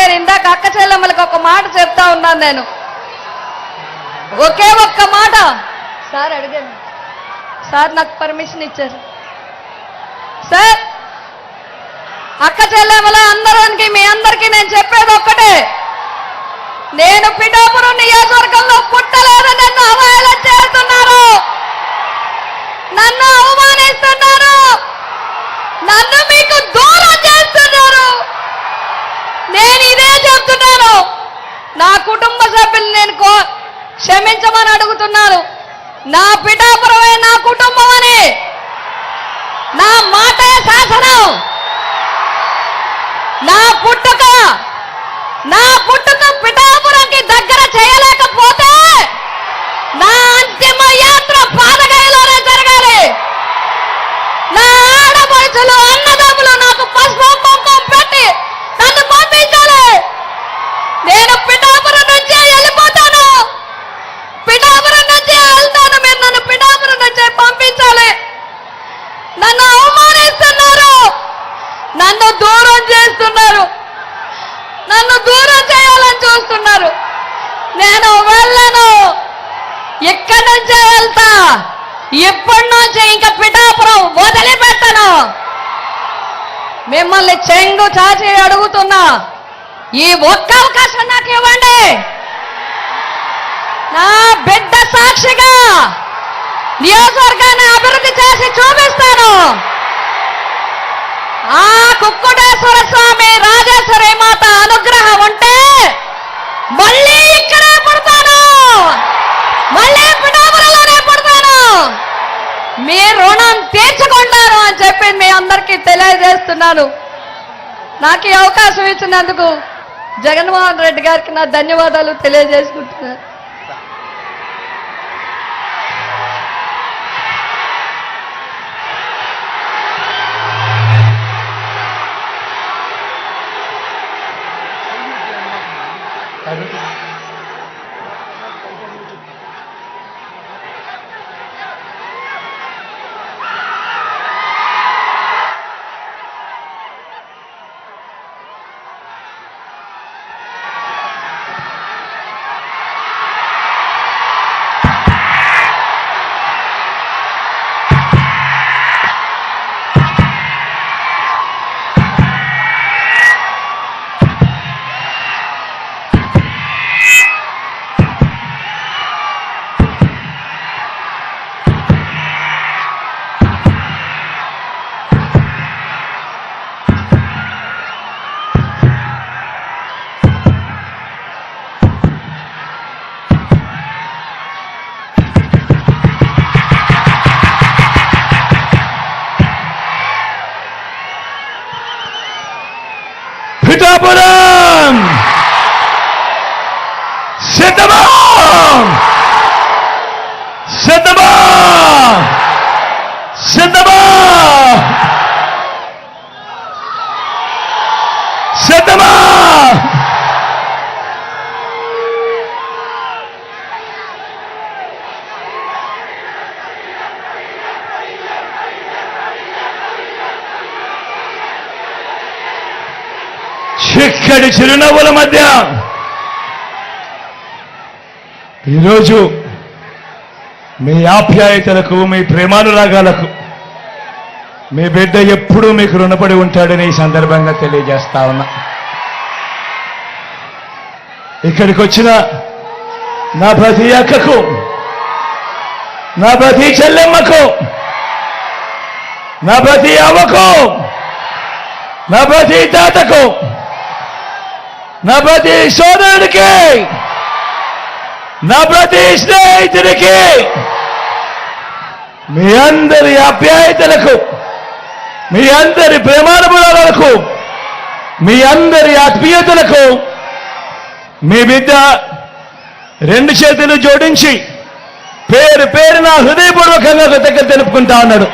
అందుకే ఇందాక అక్క చెల్లెమ్మలకు ఒక మాట చెప్తా ఉన్నాను నేను. ఒకే ఒక్క మాట. సార్ అడిగాను. సార్ నాకు పర్మిషన్ ఇచ్చారు. సార్ అక్క చెల్లెమ్మల అందరికి మీ అందరికీ నేను చెప్పేది ఒక్కటే. నేను పిఠాపురం నియోజకవర్గంలో పుట్టలేదు నన్ను అవహేళన చేస్తున్నారు. నన్ను అవమానిస్తున్నారు. నన్ను మీకు దూరం నేను ఇదే చెప్తున్నాను. నా కుటుంబ సభ్యులు నేను కో క్షమించమని అడుగుతున్నాను. నా పిఠాపురమే నా కుటుంబం అని. నా మాటే శాసనం. నా పుట్టుక నా పుట్టుక పిఠాపురంకి దగ్గర చేయలేకపోతే నా అంతిమ యాత్ర పాదగయలోనే జరగాలి నా ఆడపడుచులు అన్నదమ్ములు నాకు పసుపు కుంకుమ పెట్టి నన్ను పంపించాలి నేను పిఠాపురం నుంచే వెళ్ళిపోతాను పిఠాపురం నుంచే వెళ్తాను మీరు నన్ను పిఠాపురం నుంచే పంపించాలి నన్ను అవమానిస్తున్నారు నన్ను దూరం చేస్తున్నారు. నన్ను దూరం చేయాలని చూస్తున్నారు. నేను వెళ్ళను. ఎక్కడి నుంచే వెళ్తా. ఇప్పటి నుంచి ఇంకా పిఠాపురం వదిలిపెట్టను. మిమ్మల్ని చెంగు చాచి అడుగుతున్నా. ఈ ఒక్క అవకాశం నాకు ఇవ్వండి. నా బిడ్డ సాక్షిగా నియోజకవర్గాన్ని అభివృద్ధి చేసి చూపిస్తాను. ఆ కుక్కుటేశ్వర స్వామి రాజేశ్వరి మాత అనుగ్రహం ఉంటే మళ్ళీ ఇక్కడే పుడతాను. మళ్ళీ పిఠాపురంలోనే పుడతాను. మీ రుణం తీర్చుకుంటాను అని చెప్పి మీ అందరికీ తెలియజేస్తున్నాను. నాకు ఈ అవకాశం ఇచ్చినందుకు జగన్మోహన్ రెడ్డి గారికి నా ధన్యవాదాలు తెలియజేసుకుంటున్నాను. Mas eu... పిఠాపురం సిద్ధమా సిద్ధమా సిద్ధమా సిద్ధమా చిక్కడి చిరునవ్వుల మధ్య ఈరోజు మీ ఆప్యాయతలకు మీ ప్రేమానురాగాలకు మీ బిడ్డ ఎప్పుడూ మీకు రుణపడి ఉంటాడని ఈ సందర్భంగా తెలియజేస్తా ఉన్నా. ఇక్కడికి వచ్చిన నా ప్రతి అక్కకు నా ప్రతి చెల్లెమ్మకు నా ప్రతి అవ్వకు నా ప్రతి తాతకు నా ప్రతి సోదరుడికి నా ప్రతి స్నేహితుడికి మీ అందరి ఆప్యాయతలకు మీ అందరి ప్రేమానుభవాలకు మీ అందరి ఆత్మీయతలకు మీ బిడ్డ రెండు చేతులు జోడించి పేరు పేరు నా హృదయపూర్వకంగా కృతజ్ఞత తెలుపుకుంటా ఉన్నాడు.